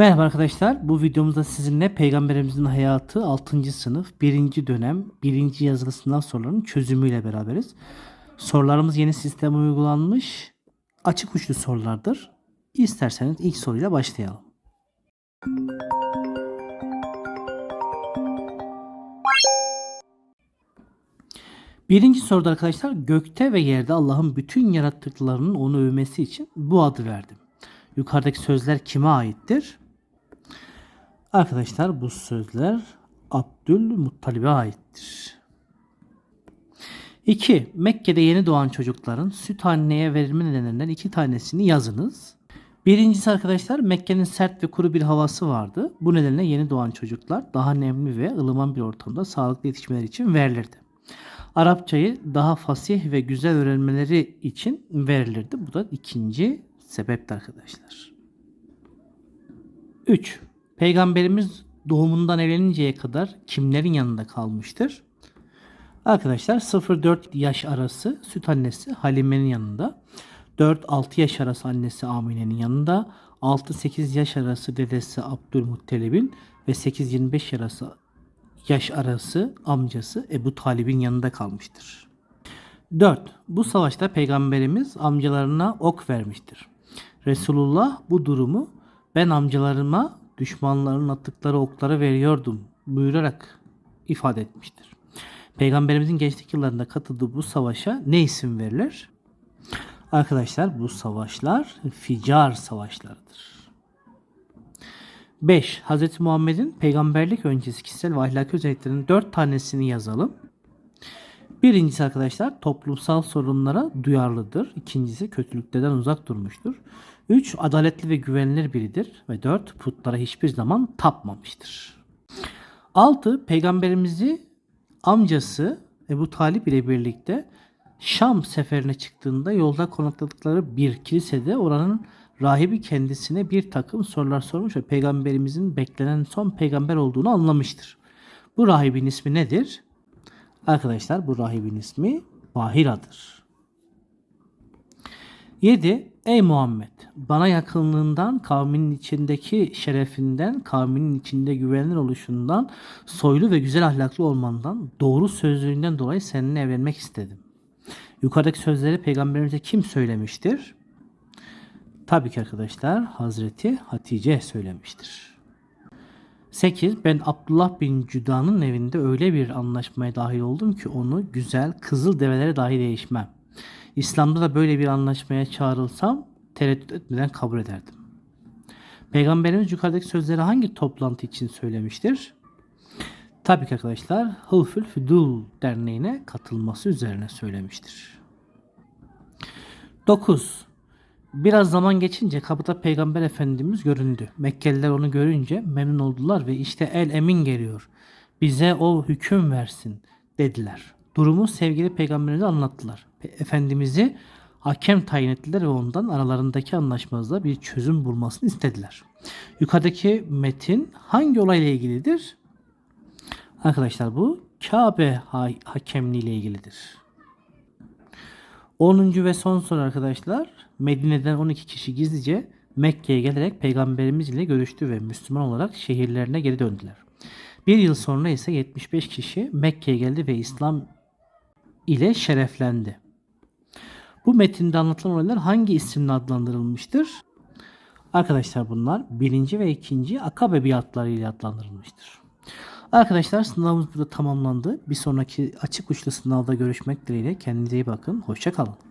Merhaba arkadaşlar. Bu videomuzda sizinle Peygamberimizin hayatı 6. sınıf 1. dönem 1. yazılı sınav sorularının çözümüyle beraberiz. Sorularımız yeni sisteme uygulanmış açık uçlu sorulardır. İsterseniz ilk soruyla başlayalım. Birinci soruda arkadaşlar gökte ve yerde Allah'ın bütün yarattıklarının onu övmesi için bu adı verdim. Yukarıdaki sözler kime aittir? Arkadaşlar bu sözler Abdülmuttalib'e aittir. 2. Mekke'de yeni doğan çocukların süt anneye verilme nedenlerinden iki tanesini yazınız. Birincisi arkadaşlar Mekke'nin sert ve kuru bir havası vardı. Bu nedenle yeni doğan çocuklar daha nemli ve ılıman bir ortamda sağlıklı yetişmeleri için verilirdi. Arapçayı daha fasih ve güzel öğrenmeleri için verilirdi. Bu da ikinci sebepti arkadaşlar. 3. Peygamberimiz doğumundan evleninceye kadar kimlerin yanında kalmıştır? Arkadaşlar 0-4 yaş arası süt annesi Halime'nin yanında. 4-6 yaş arası annesi Amine'nin yanında. 6-8 yaş arası dedesi Abdülmuttalib'in ve 8-25 yaş arası yaş arası amcası Ebu Talib'in yanında kalmıştır. 4. Bu savaşta peygamberimiz amcalarına ok vermiştir. Resulullah bu durumu ben amcalarıma düşmanların attıkları okları veriyordum buyurarak ifade etmiştir. Peygamberimizin gençlik yıllarında katıldığı bu savaşa ne isim verilir? Arkadaşlar bu savaşlar ficar savaşlarıdır. 5. Hz. Muhammed'in peygamberlik öncesi kişisel ve ahlaki özelliklerinin 4 tanesini yazalım. Birincisi arkadaşlar toplumsal sorunlara duyarlıdır. İkincisi kötülüklerden uzak durmuştur. 3. Adaletli ve güvenilir biridir. Ve 4. Putlara hiçbir zaman tapmamıştır. 6. Peygamberimizi amcası Ebu Talip ile birlikte Şam seferine çıktığında yolda konakladıkları bir kilisede oranın rahibi kendisine bir takım sorular sormuş ve peygamberimizin beklenen son peygamber olduğunu anlamıştır. Bu rahibin ismi nedir? Arkadaşlar bu rahibin ismi Bahira'dır. 7. Ey Muhammed! Bana yakınlığından, kavminin içindeki şerefinden, kavminin içinde güvenilir oluşundan, soylu ve güzel ahlaklı olmandan, doğru sözlüğünden dolayı seninle evlenmek istedim. Yukarıdaki sözleri peygamberimize kim söylemiştir? Tabii ki arkadaşlar Hazreti Hatice söylemiştir. 8. Ben Abdullah bin Cüda'nın evinde öyle bir anlaşmaya dahil oldum ki onu güzel kızıl develere dahi değişmem. İslam'da da böyle bir anlaşmaya çağrılsam tereddüt etmeden kabul ederdim. Peygamberimiz yukarıdaki sözleri hangi toplantı için söylemiştir? Tabii ki arkadaşlar Hılfül Füdul derneğine katılması üzerine söylemiştir. 9. Biraz zaman geçince kapıda Peygamber Efendimiz göründü. Mekkeliler onu görünce memnun oldular ve işte el emin geliyor. Bize o hüküm versin dediler. Durumu sevgili peygamberimize anlattılar. Efendimiz'i hakem tayin ettiler ve ondan aralarındaki anlaşmazda bir çözüm bulmasını istediler. Yukarıdaki metin hangi olayla ilgilidir? Arkadaşlar bu Kabe ha- hakemliği ile ilgilidir. 10. ve son soru arkadaşlar. Medine'den 12 kişi gizlice Mekke'ye gelerek peygamberimiz ile görüştü ve Müslüman olarak şehirlerine geri döndüler. Bir yıl sonra ise 75 kişi Mekke'ye geldi ve İslam ile şereflendi. Bu metinde anlatılan olaylar hangi isimle adlandırılmıştır? Arkadaşlar bunlar birinci ve ikinci Akabe biatları ile adlandırılmıştır. Arkadaşlar sınavımız burada tamamlandı. Bir sonraki açık uçlu sınavda görüşmek dileğiyle. Kendinize iyi bakın. Hoşçakalın.